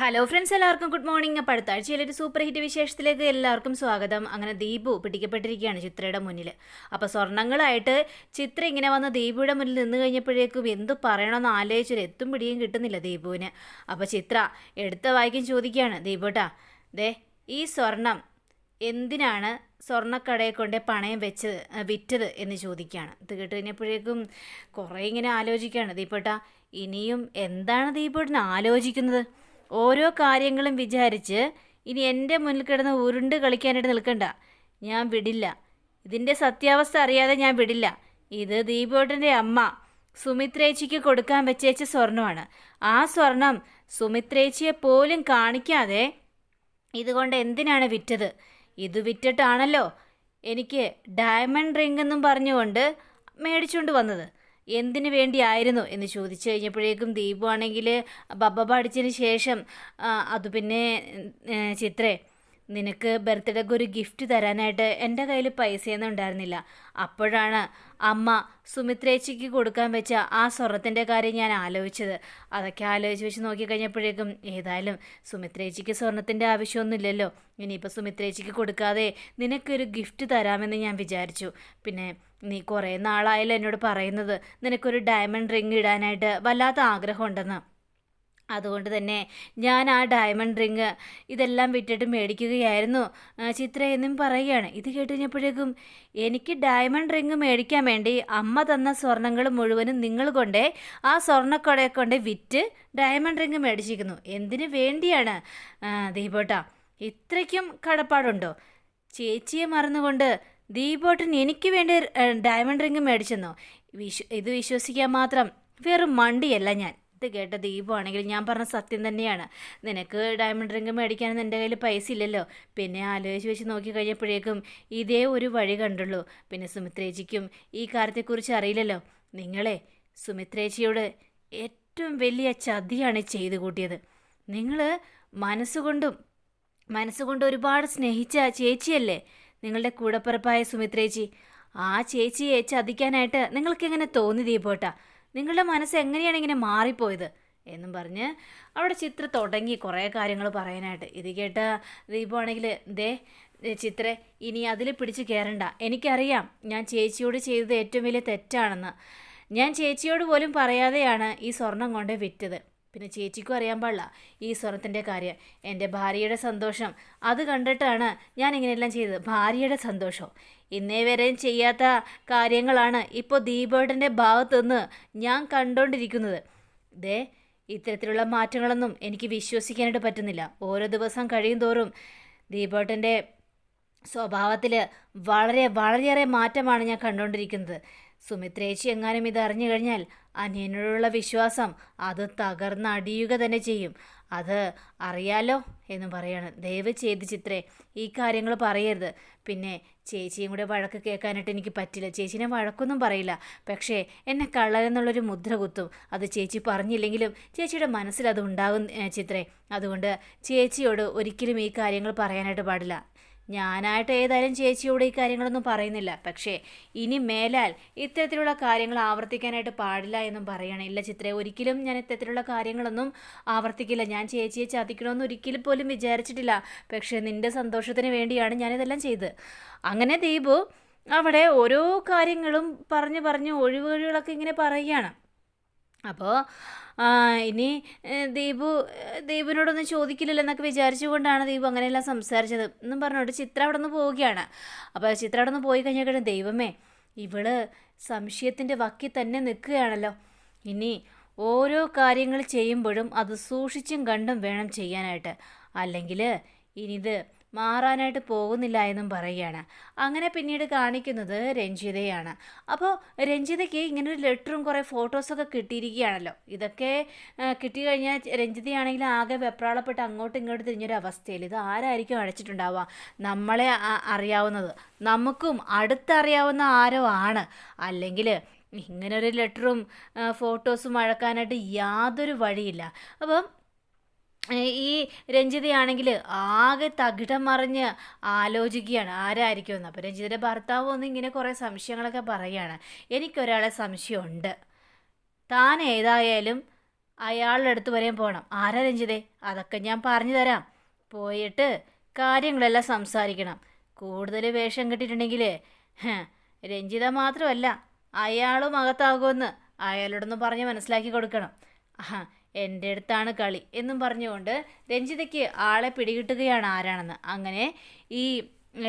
Hello friends എല്ലാവർക്കും good morning അപ്പോൾ അടുത്ത ഒരു സൂപ്പർ ഹിറ്റ് വിശേഷത്തിലേക്ക് എല്ലാവർക്കും സ്വാഗതം. അങ്ങനെ ദീപു പിടിക്കപ്പെട്ടിരിക്കുകയാണ് ചിത്രയുടെ മുന്നിൽ അപ്പോൾ സ്വർണങ്ങളായിട്ട് ചിത്ര ഇങ്ങനെ വന്ന് ദീപുയുടെ മുന്നിൽ നിന്ന് കഴിഞ്ഞപ്പോഴേക്കും എന്ത് പറയണമെന്ന് ആലോചിച്ചൊരു എത്തും പിടിയും കിട്ടുന്നില്ല ദീപുവിന്. അപ്പോൾ ചിത്ര എടുത്ത വായിക്കും ചോദിക്കുകയാണ് ദീപുട്ടാ ദേ ഈ സ്വർണം എന്തിനാണ് സ്വർണക്കടയെ കൊണ്ട് പണയം വെച്ചത് വിറ്റത്? എന്ന് ചോദിക്കുകയാണ്. ഇത് കേട്ട് കഴിഞ്ഞപ്പോഴേക്കും കുറേ ഇങ്ങനെ ആലോചിക്കുകയാണ് ദീപേട്ട ഇനിയും എന്താണ് ദീപേട്ടൻ ആലോചിക്കുന്നത്? ഓരോ കാര്യങ്ങളും വിചാരിച്ച് ഇനി എന്റെ മുന്നിൽ കിടന്ന് ഉരുണ്ട് കളിക്കാനായിട്ട് നിൽക്കണ്ട. ഞാൻ വിടില്ല. ഇതിന്റെ സത്യാവസ്ഥ അറിയാതെ ഞാൻ വിടില്ല. ഇത് ദീപോട്ടന്റെ അമ്മ സുമിത്രേച്ചിക്ക് കൊടുക്കാൻ വെച്ചേച്ച സ്വർണമാണ്. ആ സ്വർണം സുമിത്രേച്ചിയെ പോലും കാണിക്കാതെ ഇതുകൊണ്ട് എന്തിനാണ് വിറ്റത്? ഇത് വിറ്റിട്ടാണല്ലോ എനിക്ക് ഡയമണ്ട് റിംഗ് എന്നും പറഞ്ഞുകൊണ്ട് മേടിച്ചുകൊണ്ട് വന്നത്. എന്തിനു വേണ്ടിയായിരുന്നു എന്ന് ചോദിച്ചു കഴിഞ്ഞപ്പോഴേക്കും ദീപു ആണെങ്കിൽ ബബ്ബ പഠിച്ചതിന് ശേഷം അത് പിന്നെ ചിത്രേ നിനക്ക് ബർത്ത്ഡേക്ക് ഒരു ഗിഫ്റ്റ് തരാനായിട്ട് എന്റെ കയ്യിൽ പൈസയൊന്നും ഉണ്ടായിരുന്നില്ല. അപ്പോഴാണ് അമ്മ സുമിത്രേച്ചിക്ക് കൊടുക്കാൻ വെച്ച ആ സ്വർണത്തിന്റെ കാര്യം ഞാൻ ആലോചിച്ചത്. അതൊക്കെ ആലോചിച്ച് വെച്ച് നോക്കിക്കഴിഞ്ഞപ്പോഴേക്കും ഏതായാലും സുമിത്രേച്ചിക്ക് സ്വർണത്തിന്റെ ആവശ്യമൊന്നുമില്ലല്ലോ. ഇനിയിപ്പോൾ സുമിത്രേച്ചിക്ക് കൊടുക്കാതെ നിനക്കൊരു ഗിഫ്റ്റ് തരാമെന്ന് ഞാൻ വിചാരിച്ചു. പിന്നെ നീ കുറേ നാളായാലും എന്നോട് പറയുന്നത്. നിനക്കൊരു ഡയമണ്ട് റിങ് ഇടാനായിട്ട് വല്ലാത്ത ആഗ്രഹമുണ്ടെന്ന്. അതുകൊണ്ട് തന്നെ ഞാൻ ആ ഡയമണ്ട് റിങ് ഇതെല്ലാം വിറ്റിട്ട് മേടിക്കുകയായിരുന്നു. ചിത്ര എന്നും പറയുകയാണ്. ഇത് കേട്ട് കഴിഞ്ഞപ്പോഴേക്കും എനിക്ക് ഡയമണ്ട് റിങ് മേടിക്കാൻ വേണ്ടി അമ്മ തന്ന സ്വർണങ്ങൾ മുഴുവനും നിങ്ങൾ കൊണ്ടേ ആ സ്വർണക്കൊടെ കൊണ്ട് വിറ്റ് ഡയമണ്ട് റിങ് മേടിച്ചിരിക്കുന്നു. എന്തിനു വേണ്ടിയാണ്? ദീപോട്ട ഇത്രയ്ക്കും കടപ്പാടുണ്ടോ? ചേച്ചിയെ മറന്നുകൊണ്ട് ദീപോട്ടൻ എനിക്ക് വേണ്ടി ഡയമണ്ട് റിങ് മേടിച്ചെന്നോ? വിശ്വ ഇത് വിശ്വസിക്കാൻ മാത്രം വെറും മണ്ടിയല്ല ഞാൻ. ഇത് കേട്ട ദീപമാണെങ്കിൽ ഞാൻ പറഞ്ഞ സത്യം തന്നെയാണ്. നിനക്ക് ഡയമണ്ട് റിംഗ് മേടിക്കാനൊന്നും എന്റെ കയ്യിൽ പൈസ ഇല്ലല്ലോ. പിന്നെ ആലോചിച്ച് വെച്ച് നോക്കി കഴിഞ്ഞപ്പോഴേക്കും ഇതേ ഒരു വഴി കണ്ടുള്ളൂ. പിന്നെ സുമിത്രേച്ചിക്കും ഈ കാര്യത്തെക്കുറിച്ച് അറിയില്ലല്ലോ. നിങ്ങളെ സുമിത്രേച്ചിയോട് ഏറ്റവും വലിയ ചതിയാണ് ചെയ്തു കൂട്ടിയത്. നിങ്ങൾ മനസ്സുകൊണ്ടും മനസ്സുകൊണ്ട് ഒരുപാട് സ്നേഹിച്ച ചേച്ചിയല്ലേ? നിങ്ങളുടെ കൂടപ്പിറപ്പായ സുമിത്രേച്ചി ആ ചേച്ചിയെ ചതിക്കാനായിട്ട് നിങ്ങൾക്ക് എങ്ങനെ തോന്നി ദീപോട്ട? നിങ്ങളുടെ മനസ്സ് എങ്ങനെയാണ് ഇങ്ങനെ മാറിപ്പോയത്? എന്നും പറഞ്ഞ് അവിടെ ചിത്ര തുടങ്ങി കുറേ കാര്യങ്ങൾ പറയാനായിട്ട്. ഇത് കേട്ട ദീപമാണെങ്കിൽ ദേ ചിത്ര ഇനി അതിൽ പിടിച്ച് കയറണ്ട. എനിക്കറിയാം ഞാൻ ചേച്ചിയോട് ചെയ്തത് ഏറ്റവും വലിയ തെറ്റാണെന്ന്. ഞാൻ ചേച്ചിയോട് പോലും പറയാതെയാണ് ഈ സ്വർണം കൊണ്ട് വിറ്റത്. പിന്നെ ചേച്ചിക്കും അറിയാൻ പാടില്ല. ഈ സ്വർണത്തിന്റെ കാര്യം. എന്റെ ഭാര്യയുടെ സന്തോഷം. അത് കണ്ടിട്ടാണ് ഞാൻ ഇങ്ങനെയെല്ലാം ചെയ്തത്. ഭാര്യയുടെ സന്തോഷം. ഇന്നേ വരെയും ചെയ്യാത്ത കാര്യങ്ങളാണ് ഇപ്പോൾ ദീപേട്ടന്റെ ഭാഗത്തുനിന്ന് ഞാൻ കണ്ടുകൊണ്ടിരിക്കുന്നത് ദേ ഇത്തരത്തിലുള്ള മാറ്റങ്ങളൊന്നും എനിക്ക് വിശ്വസിക്കാനായിട്ട് പറ്റുന്നില്ല. ഓരോ ദിവസം കഴിയും തോറും ദീപേട്ടന്റെ സ്വഭാവത്തിൽ വളരെ വളരെയേറെ മാറ്റമാണ് ഞാൻ കണ്ടുകൊണ്ടിരിക്കുന്നത് സുമിത്രേച്ചി എങ്ങാനും ഇത് അറിഞ്ഞു കഴിഞ്ഞാൽ അനിയനോടുള്ള വിശ്വാസം അത് തകർന്നടിയുക തന്നെ ചെയ്യും. അത് അറിയാലോ എന്ന് പറയാണ്. ദയവ് ചെയ്ത് ചിത്രേ ഈ കാര്യങ്ങൾ പറയരുത്. പിന്നെ ചേച്ചിയും കൂടെ വഴക്ക് കേൾക്കാനായിട്ട് എനിക്ക് പറ്റില്ല. ചേച്ചിനെ വഴക്കൊന്നും പറയില്ല. പക്ഷേ എന്നെ കള്ളരെന്നുള്ളൊരു മുദ്ര കുത്തും. അത് ചേച്ചി പറഞ്ഞില്ലെങ്കിലും ചേച്ചിയുടെ മനസ്സിൽ അത് ഉണ്ടാകും ചിത്രേ. അതുകൊണ്ട് ചേച്ചിയോട് ഒരിക്കലും ഈ കാര്യങ്ങൾ പറയാനായിട്ട് പാടില്ല. ഞാനായിട്ട് ഏതായാലും ചേച്ചിയോട് ഈ കാര്യങ്ങളൊന്നും പറയുന്നില്ല. പക്ഷേ ഇനി മേലാൽ ഇത്തരത്തിലുള്ള കാര്യങ്ങൾ ആവർത്തിക്കാനായിട്ട് പാടില്ല എന്നും പറയണം. ഇല്ല ചിത്രേ ഒരിക്കലും ഞാൻ ഇത്തരത്തിലുള്ള കാര്യങ്ങളൊന്നും ആവർത്തിക്കില്ല. ഞാൻ ചേച്ചിയെ ചതിക്കണമെന്ന് ഒരിക്കലും പോലും വിചാരിച്ചിട്ടില്ല. പക്ഷേ നിന്റെ സന്തോഷത്തിന് വേണ്ടിയാണ് ഞാനിതെല്ലാം ചെയ്തത് അങ്ങനെ ദീപു അവിടെ ഓരോ കാര്യങ്ങളും പറഞ്ഞു പറഞ്ഞ് ഒഴിവുകളൊക്കെ ഇങ്ങനെ പറയുകയാണ്. അപ്പോൾ ഇനി ദീപു ദീപിനോടൊന്നും ചോദിക്കില്ലല്ലോ എന്നൊക്കെ വിചാരിച്ചുകൊണ്ടാണ് ദീപു അങ്ങനെയെല്ലാം സംസാരിച്ചത്. എന്നും പറഞ്ഞുകൊണ്ട് ചിത്ര അവിടെ നിന്ന് പോവുകയാണ്. അപ്പോൾ ചിത്ര അവിടെ നിന്ന് പോയി കഴിഞ്ഞാൽ ദൈവമേ ഇവൾ സംശയത്തിന്റെ വക്കിൽ തന്നെ നിൽക്കുകയാണല്ലോ. ഇനി ഓരോ കാര്യങ്ങൾ ചെയ്യുമ്പോഴും അത് സൂക്ഷിച്ചും കണ്ടും വേണം ചെയ്യാനായിട്ട്. അല്ലെങ്കിൽ ഇനിയിത് മാറാനായിട്ട് പോകുന്നില്ല എന്നും പറയുകയാണ്. അങ്ങനെ പിന്നീട് കാണിക്കുന്നത് രഞ്ജിതയാണ്. അപ്പോൾ രഞ്ജിതയ്ക്ക് ഇങ്ങനെ ഒരു ലെറ്ററും കുറേ ഫോട്ടോസൊക്കെ കിട്ടിയിരിക്കുകയാണല്ലോ. ഇതൊക്കെ കിട്ടിക്കഴിഞ്ഞാൽ രഞ്ജിതയാണെങ്കിൽ ആകെ വെപ്രാളപ്പെട്ട് അങ്ങോട്ടും ഇങ്ങോട്ട് തിരിഞ്ഞൊരു അവസ്ഥയിൽ. ഇത് ആരായിരിക്കും അടച്ചിട്ടുണ്ടാവുക? നമ്മളെ അറിയാവുന്നത്. നമുക്കും അടുത്തറിയാവുന്ന ആരോ ആണ്. അല്ലെങ്കിൽ ഇങ്ങനൊരു ലെറ്ററും ഫോട്ടോസും അഴക്കാനായിട്ട് യാതൊരു വഴിയില്ല. അപ്പം ഈ രഞ്ജിതയാണെങ്കിൽ ആകെ തകിടം മറിഞ്ഞ് ആലോചിക്കുകയാണ്. ആരായിരിക്കും എന്ന് അപ്പോൾ രഞ്ജിതയുടെ ഭർത്താവ് ഒന്ന് ഇങ്ങനെ കുറേ സംശയങ്ങളൊക്കെ പറയുകയാണ്. എനിക്കൊരാളെ സംശയമുണ്ട്. താൻ ഏതായാലും അയാളുടെ അടുത്ത് വരെയും പോകണം. ആരാ രഞ്ജിതേ? അതൊക്കെ ഞാൻ പറഞ്ഞു തരാം. പോയിട്ട് കാര്യങ്ങളെല്ലാം സംസാരിക്കണം. കൂടുതൽ വേഷം കിട്ടിയിട്ടുണ്ടെങ്കിൽ രഞ്ജിത മാത്രമല്ല അയാളും അകത്താകുമെന്ന് അയാളോടൊന്ന് പറഞ്ഞ് മനസ്സിലാക്കി കൊടുക്കണം. എന്റെ അടുത്താണ് കളി എന്നും പറഞ്ഞുകൊണ്ട് രഞ്ജിതയ്ക്ക് ആളെ പിടികിട്ടുകയാണ് ആരാണെന്ന്. അങ്ങനെ ഈ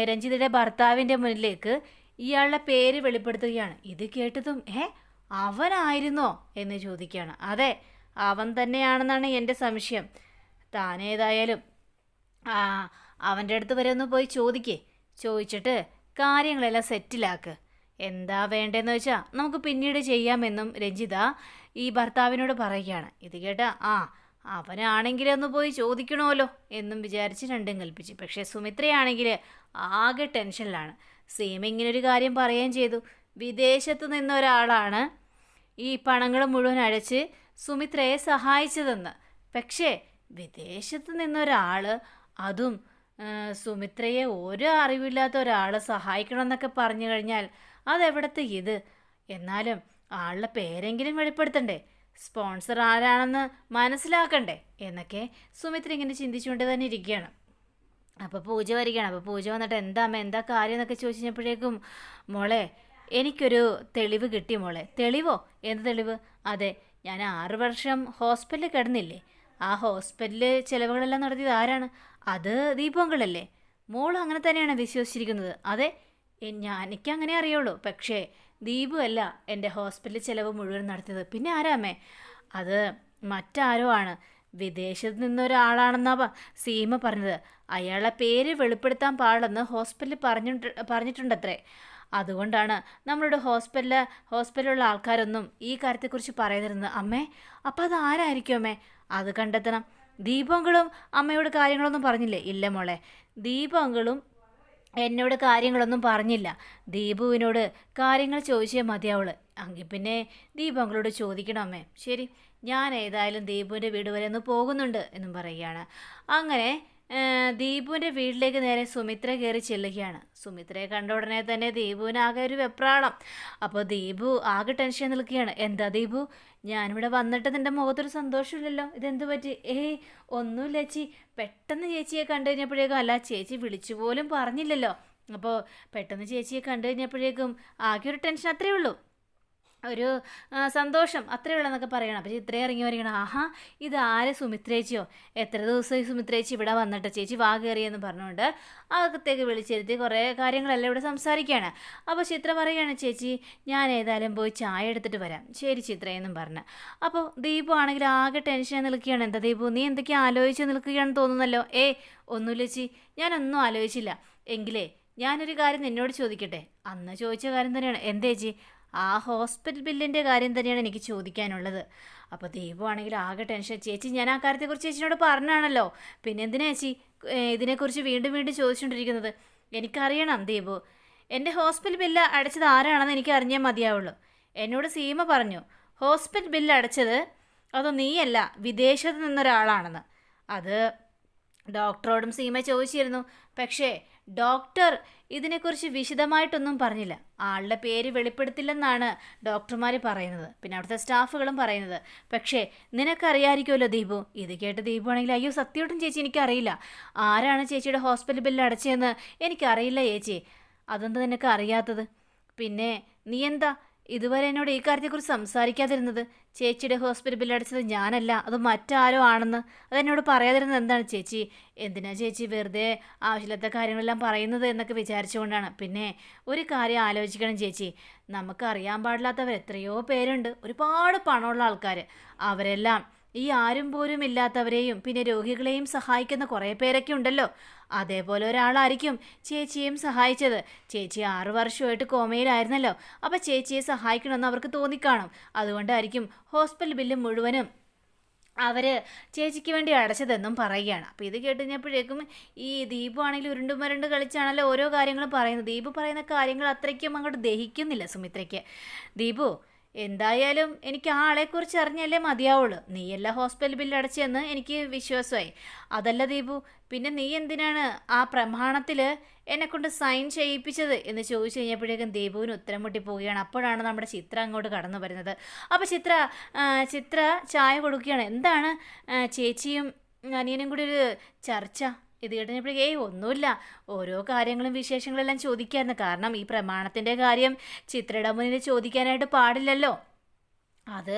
രഞ്ജിതയുടെ ഭർത്താവിന്റെ മുന്നിലേക്ക് ഇയാളുടെ പേര് വെളിപ്പെടുത്തുകയാണ്. ഇത് കേട്ടതും ഏ അവനായിരുന്നോ? എന്ന് ചോദിക്കുകയാണ്. അതെ അവൻ തന്നെയാണെന്നാണ് എന്റെ സംശയം. താനേതായാലും അവന്റെ അടുത്ത് വരെ ഒന്ന് പോയി ചോദിക്കേ. ചോദിച്ചിട്ട് കാര്യങ്ങളെല്ലാം സെറ്റിലാക്ക്. എന്താ വേണ്ടതെന്ന് വെച്ചാൽ നമുക്ക് പിന്നീട് ചെയ്യാമെന്നും രഞ്ജിത ഈ ഭർത്താവിനോട് പറയുകയാണ്. ഇത് കേട്ട ആ അവനാണെങ്കിലൊന്ന് പോയി ചോദിക്കണമല്ലോ എന്നും വിചാരിച്ച് രണ്ടും കൽപ്പിച്ചു. പക്ഷേ സുമിത്രയാണെങ്കിൽ ആകെ ടെൻഷനിലാണ്. സീമ ഇങ്ങനൊരു കാര്യം പറയുകയും ചെയ്തു. വിദേശത്ത് നിന്ന ഒരാളാണ് ഈ പണങ്ങൾ മുഴുവൻ അഴച്ച് സുമിത്രയെ സഹായിച്ചതെന്ന്. പക്ഷേ വിദേശത്ത് നിന്നൊരാൾ അതും സുമിത്രയെ ഒരു അറിവില്ലാത്ത ഒരാൾ സഹായിക്കണമെന്നൊക്കെ പറഞ്ഞു കഴിഞ്ഞാൽ അതെവിടത്തെ ഇത്? എന്നാലും ആളുടെ പേരെങ്കിലും വെളിപ്പെടുത്തണ്ടേ? സ്പോൺസർ ആരാണെന്ന് മനസ്സിലാക്കണ്ടേ? എന്നൊക്കെ സുമിത്ര ഇങ്ങനെ ചിന്തിച്ചുകൊണ്ട് തന്നെ ഇരിക്കുകയാണ്. അപ്പോൾ പൂജ വരികയാണ്. അപ്പോൾ പൂജ വന്നിട്ട് എന്താ അമ്മ എന്താ കാര്യം? എന്നൊക്കെ ചോദിച്ചു കഴിഞ്ഞപ്പോഴേക്കും മോളെ എനിക്കൊരു തെളിവ് കിട്ടി മോളെ. തെളിവോ? എന്ത് തെളിവ്? അതെ ഞാൻ ആറ് വർഷം ഹോസ്പിറ്റലിൽ കിടന്നില്ലേ. ആ ഹോസ്പിറ്റലിൽ ചിലവുകളെല്ലാം നടത്തിയത് ആരാണ്? അത് ദീപങ്കളല്ലേ മോൾ അങ്ങനെ തന്നെയാണ് വിശ്വസിച്ചിരിക്കുന്നത്. അതെ ഞാൻ എനിക്ക് അങ്ങനെ അറിയുള്ളൂ. പക്ഷേ ദീപു അല്ല എന്റെ ഹോസ്പിറ്റൽ ചിലവ് മുഴുവൻ നടത്തിയത്. പിന്നെ ആരാമേ അത് മറ്റാരോ ആണ്. വിദേശത്ത് നിന്നൊരാളാണെന്നാ സീമ പറഞ്ഞത്. അയാളെ പേര് വെളിപ്പെടുത്താൻ പാടില്ലെന്ന് ഹോസ്പിറ്റലിൽ പറഞ്ഞിട്ട് പറഞ്ഞിട്ടുണ്ടത്രേ. അതുകൊണ്ടാണ് നമ്മളുടെ ഹോസ്പിറ്റലിൽ ഹോസ്പിറ്റലിലുള്ള ആൾക്കാരൊന്നും ഈ കാര്യത്തെക്കുറിച്ച് പറയുന്നിരുന്നത് അമ്മേ അപ്പം അത് ആരായിരിക്കും അമ്മേ? അത് കണ്ടെത്തണം. ദീപങ്ങളും അമ്മയോട് കാര്യങ്ങളൊന്നും പറഞ്ഞില്ലേ? ഇല്ല മോളെ. ദീപങ്ങളും എന്നോട് കാര്യങ്ങളൊന്നും പറഞ്ഞില്ല. ദീപുവിനോട് കാര്യങ്ങൾ ചോദിച്ചേ മതിയാവൾ അങ്ങി പിന്നെ ദീപു അങ്ങളോട് ചോദിക്കണമേ ശരി ഞാൻ ഏതായാലും ദീപുവിന്റെ വീട് വരെ ഒന്ന് പോകുന്നുണ്ട് എന്നും പറയുകയാണ്. അങ്ങനെ ദീപുവിന്റെ വീട്ടിലേക്ക് നേരെ സുമിത്ര കയറി ചെല്ലുകയാണ്. സുമിത്രയെ കണ്ട ഉടനെ തന്നെ ദീപുവിന് ആകെ ഒരു വെപ്രാളം. അപ്പോൾ ദീപു ആകെ ടെൻഷൻ നിൽക്കുകയാണ്. എന്താ ദീപു? ഞാനിവിടെ വന്നിട്ട് നിന്റെ മുഖത്തൊരു സന്തോഷമില്ലല്ലോ? ഇതെന്ത് പറ്റി? ഏയ് ഒന്നുമില്ല ചേച്ചി. പെട്ടെന്ന് ചേച്ചിയെ കണ്ടു കഴിഞ്ഞപ്പോഴേക്കും അല്ല ചേച്ചി വിളിച്ചു പോലും പറഞ്ഞില്ലല്ലോ. അപ്പോൾ പെട്ടെന്ന് ചേച്ചിയെ കണ്ടു കഴിഞ്ഞപ്പോഴേക്കും ആകെ ഒരു ടെൻഷൻ അത്രയേ ഉള്ളൂ. ഒരു സന്തോഷം. അത്രേ ഉള്ളൂ എന്നൊക്കെ പറയണം അപ്പോൾ ഇത്രയും ഇറങ്ങി വരികയാണ്. ആഹാ ഇത് ആര് സുമിത്രേച്ചിയോ? എത്ര ദിവസമായി സുമിത്രേച്ചി ഇവിടെ വന്നിട്ട്? ചേച്ചി വാ കയറിയെന്ന് പറഞ്ഞുകൊണ്ട് അകത്തേക്ക് വിളിച്ചിരുത്തി കുറേ കാര്യങ്ങളെല്ലാം ഇവിടെ സംസാരിക്കുകയാണ്. അപ്പോൾ ചിത്ര പറയുകയാണ് ചേച്ചി ഞാൻ ഏതായാലും പോയി ചായ എടുത്തിട്ട് വരാം. ശരി ചിത്രയെന്നും പറഞ്ഞ്. അപ്പോൾ ദീപു ആണെങ്കിൽ ആകെ ടെൻഷൻ നിൽക്കുകയാണ്. എന്താ ദീപു നീ എന്തൊക്കെ ആലോചിച്ച് നിൽക്കുകയാണെന്ന് തോന്നുന്നല്ലോ? ഏ ഒന്നുമില്ല ചേച്ചി. ഞാനൊന്നും ആലോചിച്ചില്ല. എങ്കിലേ ഞാനൊരു കാര്യം നിന്നോട് ചോദിക്കട്ടെ? അന്ന് ചോദിച്ച കാര്യം തന്നെയാണ്. എന്തേ ചേച്ചി? ആ ഹോസ്പിറ്റൽ ബില്ലിന്റെ കാര്യം തന്നെയാണ് എനിക്ക് ചോദിക്കാനുള്ളത്. അപ്പോൾ ദൈവമാണെങ്കിൽ ആകെ ടെൻഷൻ. ചേച്ചി ഞാൻ ആ കാര്യത്തെക്കുറിച്ച് ചേച്ചിനോട് പറഞ്ഞാണല്ലോ. പിന്നെ എന്തിനാ ചേച്ചി ഇതിനെക്കുറിച്ച് വീണ്ടും വീണ്ടും ചോദിച്ചുകൊണ്ടിരിക്കുന്നത്? എനിക്കറിയണം ദീപു എന്റെ ഹോസ്പിറ്റൽ ബില്ല് അടച്ചത് ആരാണെന്ന് എനിക്ക് അറിഞ്ഞാൽ മതിയാവുള്ളൂ. എന്നോട് സീമ പറഞ്ഞു ഹോസ്പിറ്റൽ ബില്ല് അടച്ചത് അതോ നീയല്ല വിദേശത്ത് നിന്നൊരാളാണെന്ന്. അത് ഡോക്ടറോടും സീമ ചോദിച്ചിരുന്നു. പക്ഷേ ഡോക്ടർ ഇതിനെക്കുറിച്ച് വിശദമായിട്ടൊന്നും പറഞ്ഞില്ല. ആളുടെ പേര് വെളിപ്പെടുത്തില്ലെന്നാണ് ഡോക്ടർമാർ പറയുന്നത്. പിന്നെ അവിടുത്തെ സ്റ്റാഫുകളും പറയുന്നത്. പക്ഷേ നിനക്കറിയായിരിക്കുമല്ലോ ദീപു? ഇത് കേട്ട് ദീപു ആണെങ്കിൽ അയ്യോ സത്യമായിട്ടും ചേച്ചി എനിക്കറിയില്ല. ആരാണ് ചേച്ചിയുടെ ഹോസ്പിറ്റൽ ബില്ല് അടച്ചതെന്ന് എനിക്കറിയില്ല ചേച്ചി. അതെന്താ നിനക്ക് അറിയാത്തത്? പിന്നെ നീ എന്താ ഇതുവരെ എന്നോട് ഈ കാര്യത്തെക്കുറിച്ച് സംസാരിക്കാതിരുന്നത്? ചേച്ചിയുടെ ഹോസ്പിറ്റൽ ബില്ല് അടച്ചത് ഞാനല്ല അത് മറ്റാരോ ആണെന്ന്. അതെന്നോട് പറയാതിരുന്നത് എന്താണ് ചേച്ചി? എന്തിനാ ചേച്ചി വെറുതെ ആവശ്യമില്ലാത്ത കാര്യങ്ങളെല്ലാം പറയുന്നത് എന്നൊക്കെ വിചാരിച്ചുകൊണ്ടാണ്. പിന്നെ ഒരു കാര്യം ആലോചിക്കണം ചേച്ചി. നമുക്ക് അറിയാൻ പാടില്ലാത്തവർ എത്രയോ പേരുണ്ട്. ഒരുപാട് പണമുള്ള ആൾക്കാർ അവരെല്ലാം ഈ ആരും പോലും ഇല്ലാത്തവരെയും പിന്നെ രോഗികളെയും സഹായിക്കുന്ന കുറേ പേരൊക്കെ ഉണ്ടല്ലോ. അതേപോലെ ഒരാളായിരിക്കും ചേച്ചിയെയും സഹായിച്ചത്. ചേച്ചി ആറു വർഷമായിട്ട് കോമയിലായിരുന്നല്ലോ. അപ്പോൾ ചേച്ചിയെ സഹായിക്കണമെന്ന് അവർക്ക് തോന്നിക്കാണും. അതുകൊണ്ടായിരിക്കും ഹോസ്പിറ്റൽ ബില്ല് മുഴുവനും അവർ ചേച്ചിക്ക് വേണ്ടി അടച്ചതെന്നും പറയുകയാണ്. അപ്പോൾ ഇത് കേട്ട് കഴിഞ്ഞപ്പോഴേക്കും ഈ ദീപു ആണെങ്കിൽ ഉരുണ്ടു മരണ്ട് കളിച്ചാണല്ലോ ഓരോ കാര്യങ്ങളും പറയുന്നത്. ദീപു പറയുന്ന കാര്യങ്ങൾ അത്രയ്ക്കും അങ്ങോട്ട് ദഹിക്കുന്നില്ല സുമിത്രയ്ക്ക്. ദീപു എന്തായാലും എനിക്ക് ആ ആളെക്കുറിച്ച് അറിഞ്ഞല്ലേ മതിയാവുള്ളൂ. നീയല്ല ഹോസ്പിറ്റൽ ബില്ല് അടച്ചെന്ന് എനിക്ക് വിശ്വാസമായി. അതല്ല ദീപു പിന്നെ നീ എന്തിനാണ് ആ പ്രമാണത്തിൽ എന്നെ കൊണ്ട് സൈൻ ചെയ്യിപ്പിച്ചത് എന്ന് ചോദിച്ചു കഴിഞ്ഞപ്പോഴേക്കും ദീപുവിന് ഉത്തരം മുട്ടി പോവുകയാണ്. അപ്പോഴാണ് നമ്മുടെ ചിത്ര അങ്ങോട്ട് കടന്നു വരുന്നത്. അപ്പോൾ ചിത്ര ചിത്ര ചായ കൊടുക്കുകയാണ്. എന്താണ് ചേച്ചിയും അനിയനും കൂടി ഒരു ചർച്ച? ഇത് കേട്ടപ്പോഴേ ഏയ് ഒന്നുമില്ല. ഓരോ കാര്യങ്ങളും വിശേഷങ്ങളെല്ലാം ചോദിക്കായിരുന്നു. കാരണം ഈ പ്രമാണത്തിന്റെ കാര്യം ചിത്രയുടെ മുന്നിൽ ചോദിക്കാനായിട്ട് പാടില്ലല്ലോ. അത്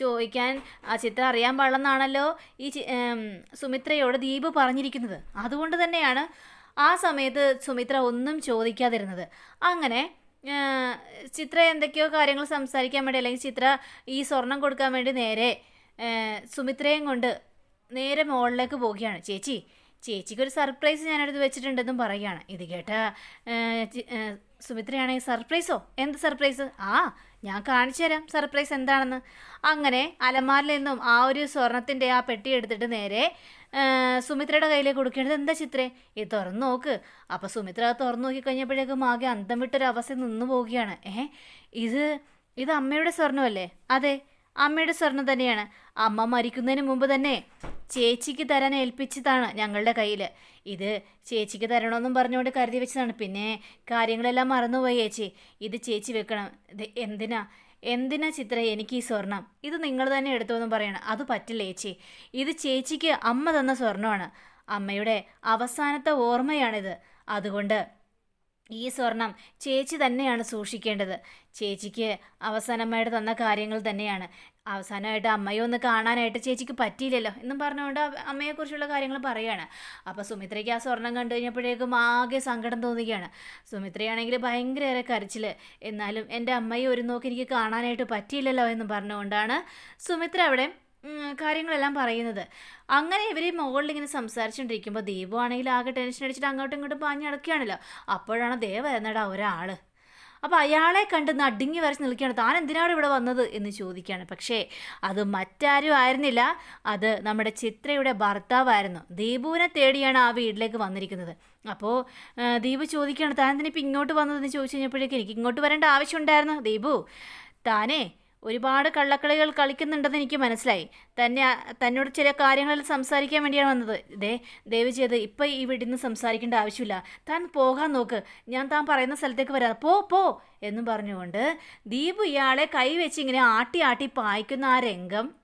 ചോദിക്കാൻ ആ ചിത്രം അറിയാൻ പാടില്ലെന്നാണല്ലോ ഈ സുമിത്രയോട് ദീപ് പറഞ്ഞിരിക്കുന്നത്. അതുകൊണ്ട് തന്നെയാണ് ആ സമയത്ത് സുമിത്ര ഒന്നും ചോദിക്കാതിരുന്നത്. അങ്ങനെ ചിത്ര എന്തൊക്കെയോ കാര്യങ്ങൾ സംസാരിക്കാൻ വേണ്ടി അല്ലെങ്കിൽ ചിത്ര ഈ സ്വർണം കൊടുക്കാൻ വേണ്ടി നേരെ സുമിത്രയും കൊണ്ട് നേരെ മുകളിലേക്ക് പോവുകയാണ്. ചേച്ചി ചേച്ചിക്ക് ഒരു സർപ്രൈസ് ഞാനെടുത്ത് വെച്ചിട്ടുണ്ടെന്നും പറയുകയാണ്. ഇത് കേട്ട സുമിത്രയാണെങ്കിൽ സർപ്രൈസോ? എന്ത് സർപ്രൈസ്? ആ ഞാൻ കാണിച്ചു തരാം. സർപ്രൈസ് എന്താണെന്ന്. അങ്ങനെ അലമാരിൽ നിന്നും ആ ഒരു സ്വർണത്തിന്റെ ആ പെട്ടി എടുത്തിട്ട് നേരെ സുമിത്രയുടെ കയ്യിലേക്ക് കൊടുക്കേണ്ടത് എന്താ ചിത്രേ? ഇത് തുറന്നു നോക്ക്. അപ്പോൾ സുമിത്ര തുറന്നു നോക്കി കഴിഞ്ഞപ്പോഴേക്കും ആകെ അന്തം വിട്ടൊരു അവസ്ഥ നിന്നു പോവുകയാണ്. ഏഹ് ഇത് ഇത് അമ്മയുടെ സ്വർണമല്ലേ അതെ അമ്മയുടെ സ്വർണം തന്നെയാണ്. അമ്മ മരിക്കുന്നതിന് മുമ്പ് തന്നെ ചേച്ചിക്ക് തരാൻ ഏൽപ്പിച്ചതാണ് ഞങ്ങളുടെ കയ്യിൽ ഇത് ചേച്ചിക്ക് തരണമെന്നും പറഞ്ഞുകൊണ്ട് കരുതി വെച്ചതാണ്. പിന്നെ കാര്യങ്ങളെല്ലാം മറന്നുപോയി ചേച്ചി. ഇത് ചേച്ചി വെക്കണം. ഇത് എന്തിനാ? എന്തിനാ ചിത്ര എനിക്ക് ഈ സ്വർണം? ഇത് നിങ്ങൾ തന്നെ എടുത്തോന്നും പറയണം. അത് പറ്റില്ല ചേച്ചി. ഇത് ചേച്ചിക്ക് അമ്മ തന്ന സ്വർണമാണ്. അമ്മയുടെ അവസാനത്തെ ഓർമ്മയാണിത്. അതുകൊണ്ട് ഈ സ്വർണം ചേച്ചി തന്നെയാണ് സൂക്ഷിക്കേണ്ടത്. ചേച്ചിക്ക് അവസാനമായിട്ട് തന്ന കാര്യങ്ങൾ തന്നെയാണ്. അവസാനമായിട്ട് അമ്മയെ ഒന്ന് കാണാനായിട്ട് ചേച്ചിക്ക് പറ്റിയില്ലല്ലോ എന്നും പറഞ്ഞുകൊണ്ട് അമ്മയെക്കുറിച്ചുള്ള കാര്യങ്ങൾ പറയുകയാണ് അപ്പോൾ സുമിത്രയ്ക്ക് ആ സ്വർണം കണ്ടു കഴിഞ്ഞപ്പോഴേക്കും ആകെ സങ്കടം തോന്നുകയാണ് സുമിത്രയാണെങ്കിൽ ഭയങ്കരയേറെ കരച്ചിൽ എന്നാലും എന്റെ അമ്മയെ ഒരു നോക്കി എനിക്ക് കാണാനായിട്ട് പറ്റിയില്ലല്ലോ എന്ന് പറഞ്ഞുകൊണ്ടാണ് സുമിത്ര അവിടെ കാര്യങ്ങളെല്ലാം പറയുന്നത്. അങ്ങനെ ഇവർ മുകളിൽ ഇങ്ങനെ സംസാരിച്ചുകൊണ്ടിരിക്കുമ്പോൾ ദീപു ആണെങ്കിൽ ആകെ ടെൻഷൻ അടിച്ചിട്ട് അങ്ങോട്ടും ഇങ്ങോട്ടും പാഞ്ഞ് നടക്കുകയാണല്ലോ. അപ്പോഴാണ് ദേവ എന്നടാ ഒരാൾ അപ്പോൾ അയാളെ കണ്ട് നടുങ്ങി വരച്ച് നിൽക്കുകയാണ്. താൻ എന്തിനാണ് ഇവിടെ വന്നത് എന്ന് ചോദിക്കുകയാണ്. പക്ഷേ അത് മറ്റാരും ആയിരുന്നില്ല. അത് നമ്മുടെ ചിത്രയുടെ ഭർത്താവായിരുന്നു. ദീപുവിനെ തേടിയാണ് ആ വീട്ടിലേക്ക് വന്നിരിക്കുന്നത്. അപ്പോൾ ദീപു ചോദിക്കുകയാണ് താൻ എന്തിനിപ്പോൾ ഇങ്ങോട്ട് വന്നതെന്ന് ചോദിച്ചു കഴിഞ്ഞപ്പോഴേക്കും എനിക്ക് ഇങ്ങോട്ട് വരേണ്ട ആവശ്യമുണ്ടായിരുന്നു ദീപു താനേ ഒരുപാട് കള്ളക്കളികൾ കളിക്കുന്നുണ്ടെന്ന് എനിക്ക് മനസ്സിലായി. തന്നെ തന്നോട് ചില കാര്യങ്ങളിൽ സംസാരിക്കാൻ വേണ്ടിയാണ് വന്നത്. ദേ ദയവ് ചെയ്ത് ഇപ്പം ഈ വീട്ടിൽ നിന്ന് സംസാരിക്കേണ്ട ആവശ്യമില്ല. താൻ പോകാൻ നോക്ക്. ഞാൻ താൻ പറയുന്ന സ്ഥലത്തേക്ക് വരാം. പോ പോ എന്നും പറഞ്ഞുകൊണ്ട് ദീപു ഇയാളെ കൈവെച്ച് ഇങ്ങനെ ആട്ടി ആട്ടി പായിക്കുന്ന ആ രംഗം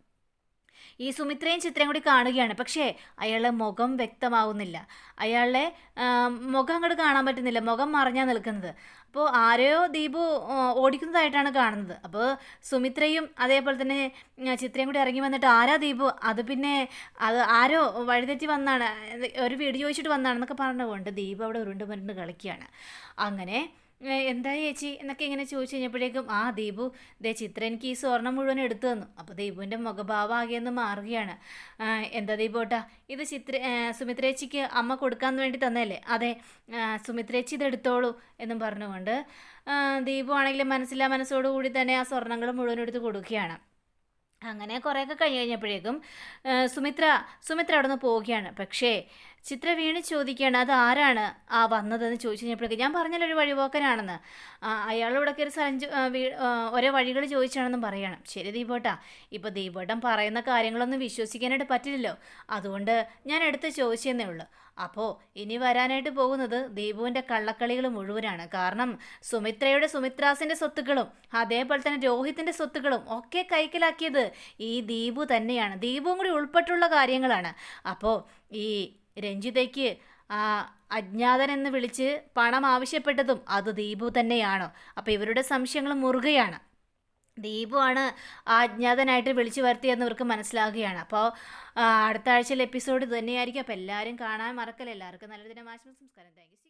ഈ സുമിത്രയും ചിത്രയും കൂടി കാണുകയാണ്. പക്ഷേ അയാളുടെ മുഖം വ്യക്തമാവുന്നില്ല. അയാളുടെ മുഖം അങ്ങോട്ട് കാണാൻ പറ്റുന്നില്ല. മുഖം മറിഞ്ഞാൽ നിൽക്കുന്നത്. അപ്പോൾ ആരെയോ ദീപു ഓടിക്കുന്നതായിട്ടാണ് കാണുന്നത്. അപ്പോൾ സുമിത്രയും അതേപോലെ തന്നെ ചിത്രയും കൂടി ഇറങ്ങി വന്നിട്ട് ആരാ ദീപു? അത് പിന്നെ അത് ആരോ വഴിതെറ്റി വന്നാണ്. ഒരു വീട് ചോദിച്ചിട്ട് വന്നാണെന്നൊക്കെ പറഞ്ഞുകൊണ്ട് ദീപു അവിടെ ഉരുണ്ട് മുരുണ്ട് കളിക്കുകയാണ്. അങ്ങനെ എന്താ ചേച്ചി? എന്നൊക്കെ ഇങ്ങനെ ചോദിച്ചു കഴിഞ്ഞപ്പോഴേക്കും ആ ദീപു ദേ ചിത്ര എനിക്ക് ഈ സ്വർണം മുഴുവൻ എടുത്തു തന്നു. അപ്പോൾ ദീപുവിന്റെ മുഖഭാവം ആകെയെന്ന് ഒന്ന് മാറുകയാണ്. എന്താ ദീപോട്ടാ ഇത് ചിത്ര സുമിത്രേച്ചിക്ക് അമ്മ കൊടുക്കാൻ വേണ്ടി തന്നല്ലേ അതെ സുമിത്രേച്ചി ഇത് എടുത്തോളൂ എന്നും പറഞ്ഞുകൊണ്ട് ദീപു ആണെങ്കിലും മനസ്സില്ലാ മനസ്സോടു കൂടി തന്നെ ആ സ്വർണങ്ങൾ മുഴുവൻ എടുത്ത് കൊടുക്കുകയാണ്. അങ്ങനെ കുറേയൊക്കെ കഴിഞ്ഞ് കഴിഞ്ഞപ്പോഴേക്കും സുമിത്ര സുമിത്ര അവിടെ നിന്ന് പോവുകയാണ്. പക്ഷേ ചിത്ര വീണ് ചോദിക്കുകയാണ് അത് ആരാണ്? ആ വന്നതെന്ന് ചോദിച്ചു കഴിഞ്ഞപ്പോഴേക്ക് ഞാൻ പറഞ്ഞല്ലോ ഒരു വഴിപോക്കനാണെന്ന്. ആ, അയാൾ ഇവിടെ കയറി സ്ഥലം ചോ- ആ, വീ- ആ, ഓരോ വഴികൾ ചോദിച്ചാണെന്നും പറയണം. ശരി ദീപോട്ടാ. ഇപ്പോൾ ദീപോട്ടൻ പറയുന്ന കാര്യങ്ങളൊന്നും വിശ്വസിക്കാനായിട്ട് പറ്റില്ലല്ലോ. അതുകൊണ്ട് ഞാൻ എടുത്ത് ചോദിച്ചെന്നേ ഉള്ളൂ. അപ്പോൾ ഇനി വരാനായിട്ട് പോകുന്നത് ദീപുവിന്റെ കള്ളക്കളികൾ മുഴുവനാണ്. കാരണം സുമിത്രയുടെ സുമിത്രാസിന്റെ സ്വത്തുക്കളും അതേപോലെ തന്നെ രോഹിത്തിന്റെ സ്വത്തുക്കളും ഒക്കെ കൈക്കലാക്കിയത് ഈ ദീപു തന്നെയാണ്. ദീപും കൂടി ഉൾപ്പെട്ടുള്ള കാര്യങ്ങളാണ്. അപ്പോൾ ഈ രഞ്ജിതയ്ക്ക് അജ്ഞാതൻ എന്ന് വിളിച്ച് പണം ആവശ്യപ്പെട്ടതും അത് ദീപു തന്നെയാണോ. അപ്പോൾ ഇവരുടെ സംശയങ്ങൾ മുറുകയാണ്. ദീപു ആണ് അജ്ഞാതനായിട്ട് വിളിച്ചു വരുത്തിയെന്ന് ഇവർക്ക് മനസ്സിലാകുകയാണ്. അപ്പോൾ അടുത്ത ആഴ്ചയിലെ എപ്പിസോഡ് തന്നെയായിരിക്കും. അപ്പോൾ എല്ലാവരും കാണാൻ മറക്കല്ലേ. എല്ലാവർക്കും നല്ല ദിനം ആശംസ നമസ്കാരം. താങ്ക്